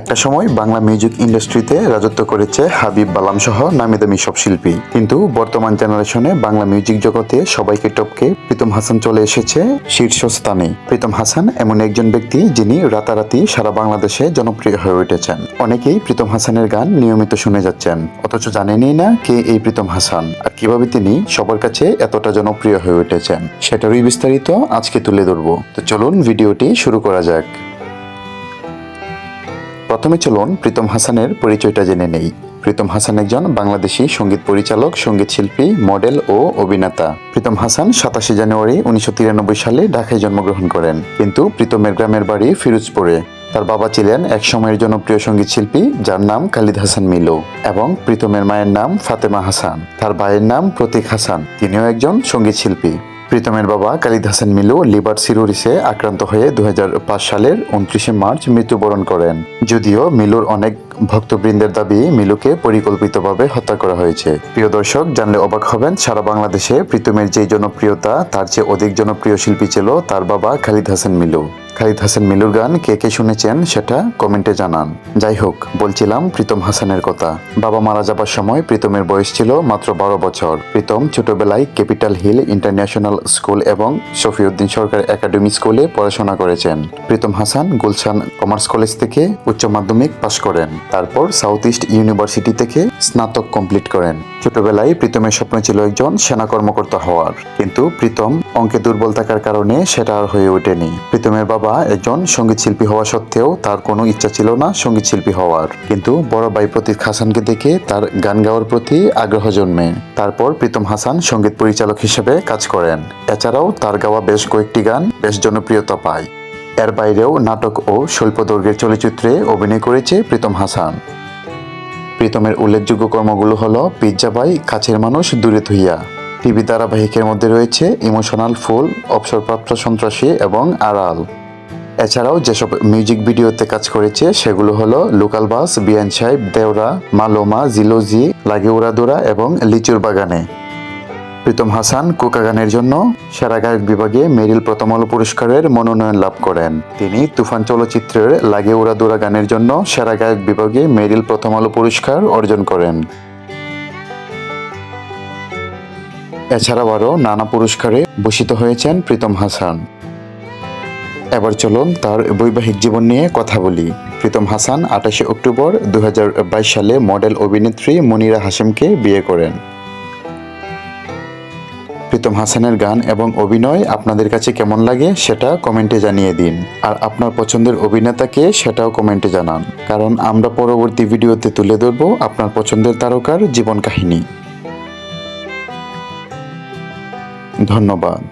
একটা সময় বাংলা মিউজিক ইন্ডাস্ট্রিতে রাজত্ব করেছে হাবিব বালাম সহ নামি দামি সব শিল্পী। কিন্তু বর্তমান জেনারেশনে বাংলা মিউজিক জগতে সবাইকে টপকে প্রীতম হাসান চলে এসেছে শীর্ষস্থানে প্রীতম হাসান এমন একজন ব্যক্তি যিনি রাতারাতি সারা বাংলাদেশে জনপ্রিয় হয়ে উঠেছেন। অনেকেই প্রীতম হাসানের গান নিয়মিত শুনে যাচ্ছেন, অথচ জানেনই না কে এই প্রীতম হাসান আর কীভাবে তিনি সবার কাছে এতটা জনপ্রিয় হয়ে উঠেছেন, সেটারই বিস্তারিত আজকে তুলে ধরবো। তো চলুন ভিডিওটি শুরু করা যাক। প্রথমে চলুন প্রীতম হাসানের পরিচয়টা জেনে নেই। প্রীতম হাসান একজন বাংলাদেশি সংগীত পরিচালক, সংগীত শিল্পী, মডেল ও অভিনেতা। প্রীতম হাসান সাতাশে জানুয়ারি উনিশশো তিরানব্বই সালে ঢাকায় জন্মগ্রহণ করেন। কিন্তু প্রীতমের গ্রামের বাড়ি ফিরোজপুরে। তার বাবা ছিলেন এক সময়ের জনপ্রিয় সংগীত শিল্পী, যার নাম খালিদ হাসান মিলো এবং প্রীতমের মায়ের নাম ফাতেমা হাসান। তার ভাইয়ের নাম প্রতীক হাসান। তিনিও একজন সংগীত শিল্পী। প্রীতমের বাবা কালিদ হাসান মিলু লিভার সিরোরিসে আক্রান্ত হয়ে দু হাজার পাঁচ সালের উনত্রিশে মার্চ মৃত্যুবরণ করেন। যদিও মিলুর অনেক ভক্তবৃন্দের দাবি মিলুকে পরিকল্পিতভাবে হত্যা করা হয়েছে। প্রিয় দর্শক, জানলে অবাক হবেন, সারা বাংলাদেশে প্রীতমের যে জনপ্রিয়তা, তার চেয়ে অধিক জনপ্রিয় শিল্পী ছিল তার বাবা খালিদ হাসান মিলু। খালিদ হাসান মিলুর গান কে কে শুনেছেন সেটা কমেন্টে জানান। যাই হোক, বলছিলাম প্রীতম হাসানের কথা। বাবা মারা যাবার সময় প্রীতমের বয়স ছিল মাত্র বারো বছর। প্রীতম ছোটবেলায় ক্যাপিটাল হিল ইন্টারন্যাশনাল স্কুল এবং শফিউদ্দিন সরকার একাডেমি স্কুলে পড়াশোনা করেছেন। প্রীতম হাসান গুলশান কমার্স কলেজ থেকে উচ্চ মাধ্যমিক পাশ করেন। তারপর সাউথ ইস্ট ইউনিভার্সিটি থেকে স্নাতক কমপ্লিট করেন। ছোটবেলায় প্রীতমের স্বপ্ন ছিল একজন সেনা কর্মকর্তা হওয়ার। কিন্তু প্রীতম অঙ্কে দুর্বল থাকার কারণে সেটা আর হয়ে ওঠেনি। প্রীতমের বাবা একজন সংগীত শিল্পী হওয়া সত্ত্বেও তার কোনো ইচ্ছা ছিল না সংগীত শিল্পী হওয়ার। কিন্তু বড় ভাই প্রতীক হাসানকে দেখে তার গান গাওয়ার প্রতি আগ্রহ জন্মে। তারপর প্রীতম হাসান সংগীত পরিচালক হিসেবে কাজ করেন। এছাড়াও তার গাওয়া বেশ কয়েকটি গান বেশ জনপ্রিয়তা পায়। এর বাইরেও নাটক ও স্বল্পদৈর্ঘ্যের চলচ্চিত্রে অভিনয় করেছে প্রীতম হাসান। প্রীতমের উল্লেখযোগ্য কর্মগুলো হলো পিজ্জা বাই, কাছের মানুষ, দূরে থুইয়া টিভি ধারাবাহিকের মধ্যে রয়েছে ইমোশনাল ফুল, অবসরপ্রাপ্ত সন্ত্রাসী এবং আড়াল। এছাড়াও যেসব মিউজিক ভিডিওতে কাজ করেছে, সেগুলো হলো লোকাল বাস, বিয়ান সাহেব, দেওরা, মালোমা, জিলোজি, লাগে উড়াদুরা এবং লিচুর বাগানে। প্রীতম হাসান কোকা গানের জন্য সেরা গায়ক বিভাগে মেরিল প্রথম আলো পুরস্কারের মনোনয়ন লাভ করেন। তিনি তুফান চলচ্চিত্রের লাগে উড়াদুরা গানের জন্য সেরা গায়ক বিভাগে মেরিল প্রথম আলো পুরস্কার অর্জন করেন। এছাড়াও আরও নানা পুরস্কারে ভূষিত হয়েছেন প্রীতম হাসান। এবার চলুন তার বৈবাহিক জীবন নিয়ে কথা বলি। প্রীতম হাসান আঠাশে অক্টোবর দু হাজার বাইশ সালে মডেল অভিনেত্রী মনিরা হাসিমকে বিয়ে করেন। প্রীতম হাসানের গান এবং অভিনয় আপনাদের কাছে কেমন লাগে সেটা কমেন্টে জানিয়ে দিন। আর আপনার পছন্দের অভিনেতাকে সেটাও কমেন্টে জানান। কারণ আমরা পরবর্তী ভিডিওতে তুলে ধরব আপনার পছন্দের তারকার জীবন কাহিনী। ধন্যবাদ।